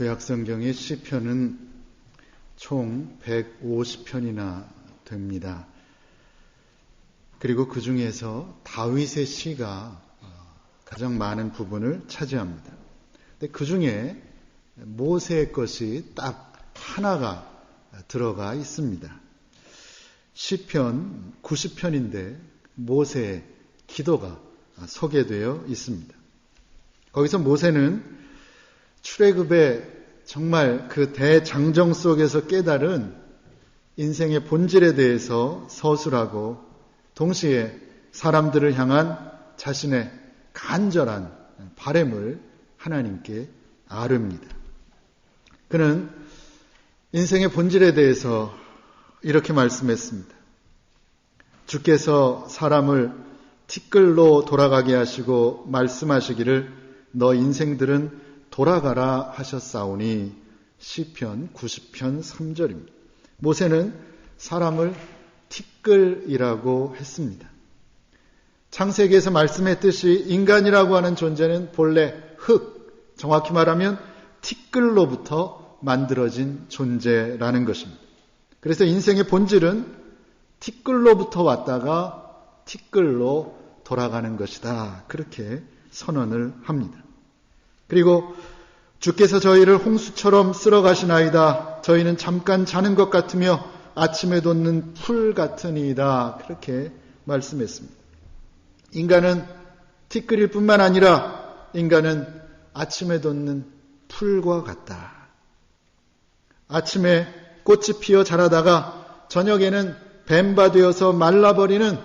구약 성경의 시편은 총 150편이나 됩니다. 그리고 그 중에서 다윗의 시가 가장 많은 부분을 차지합니다. 근데 그 중에 모세의 것이 딱 하나가 들어가 있습니다. 시편 90편인데 모세의 기도가 소개되어 있습니다. 거기서 모세는 출애굽의 정말 그 대장정 속에서 깨달은 인생의 본질에 대해서 서술하고 동시에 사람들을 향한 자신의 간절한 바램을 하나님께 아릅니다. 그는 인생의 본질에 대해서 이렇게 말씀했습니다. 주께서 사람을 티끌로 돌아가게 하시고 말씀하시기를 너 인생들은 돌아가라 하셨사오니 시편 90편 3절입니다. 모세는 사람을 티끌이라고 했습니다. 창세기에서 말씀했듯이 인간이라고 하는 존재는 본래 흙, 정확히 말하면 티끌로부터 만들어진 존재라는 것입니다. 그래서 인생의 본질은 티끌로부터 왔다가 티끌로 돌아가는 것이다. 그렇게 선언을 합니다. 그리고 주께서 저희를 홍수처럼 쓸어 가시나이다. 저희는 잠깐 자는 것 같으며 아침에 돋는 풀 같으니이다. 그렇게 말씀했습니다. 인간은 티끌일 뿐만 아니라 인간은 아침에 돋는 풀과 같다. 아침에 꽃이 피어 자라다가 저녁에는 뱀바 되어서 말라버리는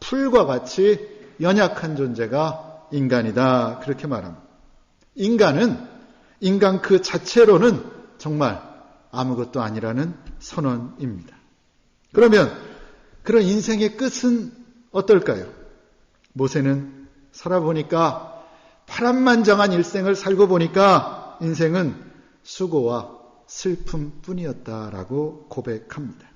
풀과 같이 연약한 존재가 인간이다. 그렇게 말합니다. 인간은 인간 그 자체로는 정말 아무것도 아니라는 선언입니다. 그러면 그런 인생의 끝은 어떨까요? 모세는 살아보니까 파란만장한 일생을 살고 보니까 인생은 수고와 슬픔 뿐이었다라고 고백합니다.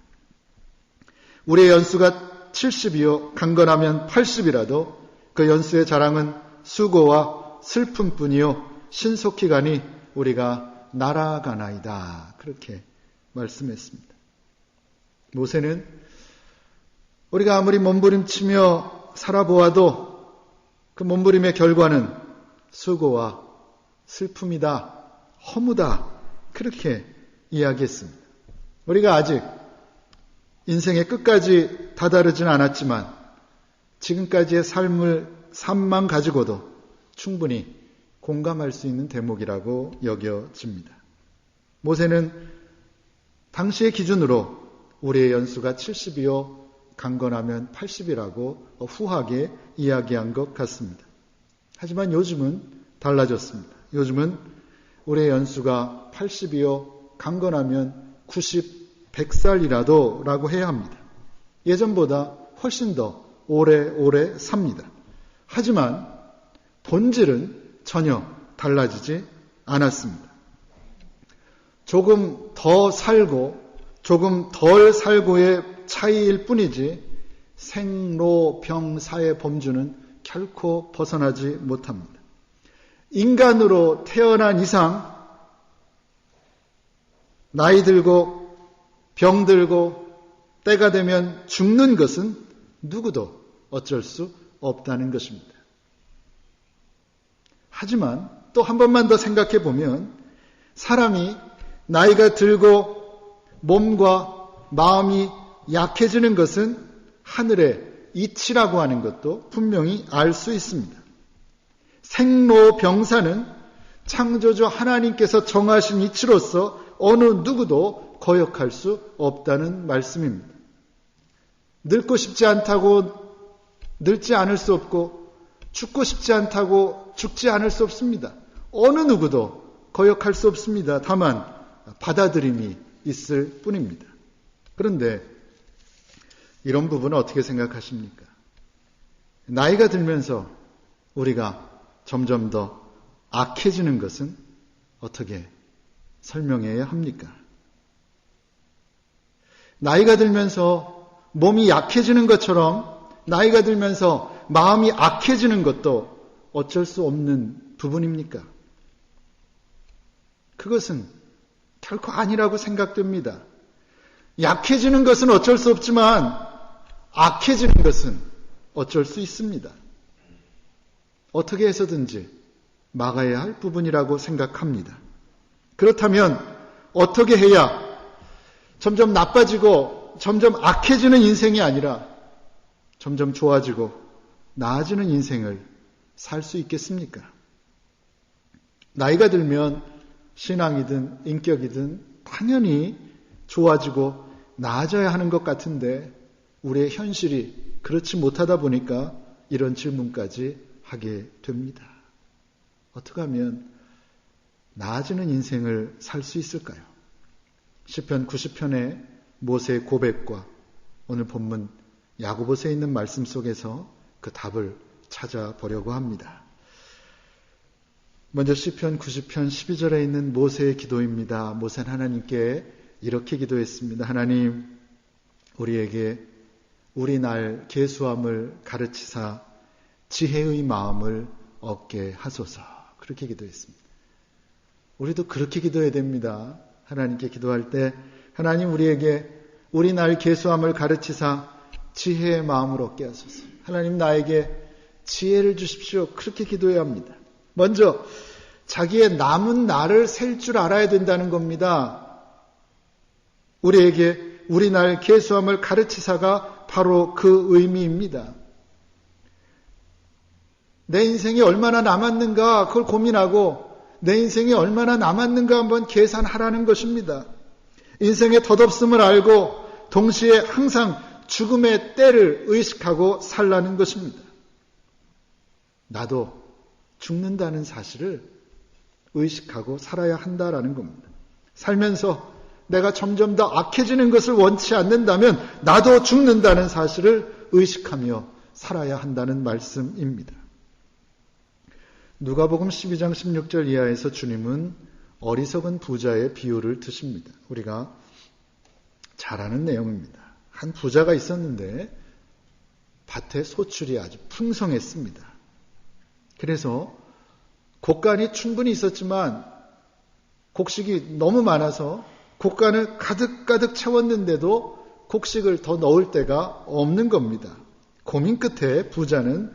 우리의 연수가 70이요, 강건하면 80이라도 그 연수의 자랑은 수고와 슬픔 뿐이요, 신속히 가니 우리가 날아가나이다. 그렇게 말씀했습니다. 모세는 우리가 아무리 몸부림치며 살아보아도 그 몸부림의 결과는 수고와 슬픔이다, 허무다, 그렇게 이야기했습니다. 우리가 아직 인생의 끝까지 다다르진 않았지만 지금까지의 삶을, 삶만 가지고도 충분히 공감할 수 있는 대목이라고 여겨집니다. 모세는 당시의 기준으로 우리의 연수가 70이요, 강건하면 80이라고 후하게 이야기한 것 같습니다. 하지만 요즘은 달라졌습니다. 요즘은 우리의 연수가 80이요, 강건하면 90, 100살이라도 라고 해야 합니다. 예전보다 훨씬 더 오래오래 삽니다. 하지만 본질은 전혀 달라지지 않았습니다. 조금 더 살고 조금 덜 살고의 차이일 뿐이지 생로병사의 범주는 결코 벗어나지 못합니다. 인간으로 태어난 이상 나이 들고 병 들고 때가 되면 죽는 것은 누구도 어쩔 수 없다는 것입니다. 하지만 또 한 번만 더 생각해 보면 사람이 나이가 들고 몸과 마음이 약해지는 것은 하늘의 이치라고 하는 것도 분명히 알 수 있습니다. 생로병사는 창조주 하나님께서 정하신 이치로서 어느 누구도 거역할 수 없다는 말씀입니다. 늙고 싶지 않다고 늙지 않을 수 없고 죽고 싶지 않다고 죽지 않을 수 없습니다. 어느 누구도 거역할 수 없습니다. 다만 받아들임이 있을 뿐입니다. 그런데 이런 부분은 어떻게 생각하십니까? 나이가 들면서 우리가 점점 더 악해지는 것은 어떻게 설명해야 합니까? 나이가 들면서 몸이 약해지는 것처럼 나이가 들면서 마음이 악해지는 것도 어쩔 수 없는 부분입니까? 그것은 결코 아니라고 생각됩니다. 약해지는 것은 어쩔 수 없지만 악해지는 것은 어쩔 수 있습니다. 어떻게 해서든지 막아야 할 부분이라고 생각합니다. 그렇다면 어떻게 해야 점점 나빠지고 점점 악해지는 인생이 아니라 점점 좋아지고 나아지는 인생을 살 수 있겠습니까? 나이가 들면 신앙이든 인격이든 당연히 좋아지고 나아져야 하는 것 같은데 우리의 현실이 그렇지 못하다 보니까 이런 질문까지 하게 됩니다. 어떻게 하면 나아지는 인생을 살 수 있을까요? 10편 90편의 모세의 고백과 오늘 본문 야고보서에 있는 말씀 속에서 그 답을 찾아보려고 합니다. 먼저 시편 90편 12절에 있는 모세의 기도입니다. 모세는 하나님께 이렇게 기도했습니다. 하나님, 우리에게 우리 날 계수함을 가르치사 지혜의 마음을 얻게 하소서. 그렇게 기도했습니다. 우리도 그렇게 기도해야 됩니다. 하나님께 기도할 때 하나님 우리에게 우리 날 계수함을 가르치사 지혜의 마음을 얻게 하소서. 하나님 나에게 지혜를 주십시오. 그렇게 기도해야 합니다. 먼저 자기의 남은 날을 셀 줄 알아야 된다는 겁니다. 우리에게 우리 날 계수함을 가르치사가 바로 그 의미입니다. 내 인생이 얼마나 남았는가 그걸 고민하고 내 인생이 얼마나 남았는가 한번 계산하라는 것입니다. 인생의 덧없음을 알고 동시에 항상 죽음의 때를 의식하고 살라는 것입니다. 나도 죽는다는 사실을 의식하고 살아야 한다라는 겁니다. 살면서 내가 점점 더 악해지는 것을 원치 않는다면 나도 죽는다는 사실을 의식하며 살아야 한다는 말씀입니다. 누가복음 12장 16절 이하에서 주님은 어리석은 부자의 비유를 드십니다. 우리가 잘 아는 내용입니다. 한 부자가 있었는데 밭에 소출이 아주 풍성했습니다. 그래서 곡간이 충분히 있었지만 곡식이 너무 많아서 곡간을 가득가득 채웠는데도 곡식을 더 넣을 데가 없는 겁니다. 고민 끝에 부자는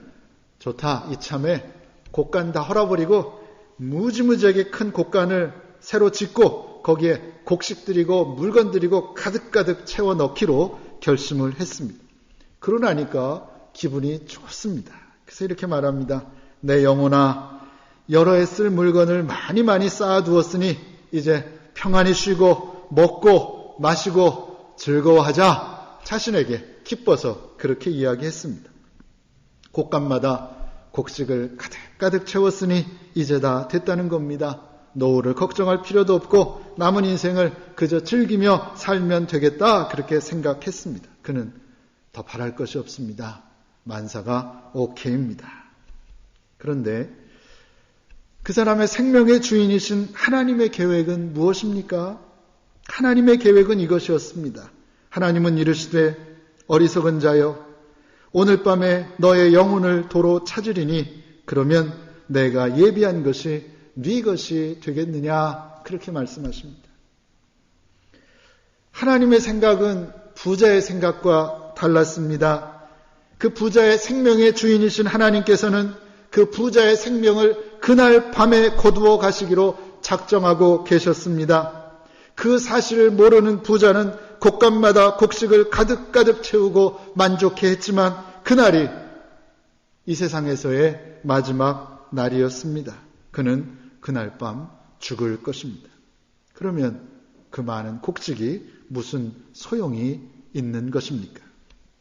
좋다 이참에 곡간 다 헐어버리고 무지무지하게 큰 곡간을 새로 짓고 거기에 곡식 들이고 물건 들이고 가득가득 채워 넣기로 결심을 했습니다. 그러나니까 기분이 좋습니다. 그래서 이렇게 말합니다. 내 영혼아 여러 해쓸 물건을 많이 많이 쌓아두었으니 이제 평안히 쉬고 먹고 마시고 즐거워하자 자신에게 기뻐서 그렇게 이야기했습니다. 곡간마다 곡식을 가득가득 채웠으니 이제 다 됐다는 겁니다. 노후를 걱정할 필요도 없고 남은 인생을 그저 즐기며 살면 되겠다 그렇게 생각했습니다. 그는 더 바랄 것이 없습니다. 만사가 오케이입니다. 그런데 그 사람의 생명의 주인이신 하나님의 계획은 무엇입니까? 하나님의 계획은 이것이었습니다. 하나님은 이르시되 어리석은 자여 오늘 밤에 너의 영혼을 도로 찾으리니 그러면 내가 예비한 것이 네 것이 되겠느냐 그렇게 말씀하십니다. 하나님의 생각은 부자의 생각과 달랐습니다. 그 부자의 생명의 주인이신 하나님께서는 그 부자의 생명을 그날 밤에 거두어 가시기로 작정하고 계셨습니다. 그 사실을 모르는 부자는 곡간마다 곡식을 가득가득 채우고 만족해 했지만 그날이 이 세상에서의 마지막 날이었습니다. 그는 그날 밤 죽을 것입니다. 그러면 그 많은 곡식이 무슨 소용이 있는 것입니까?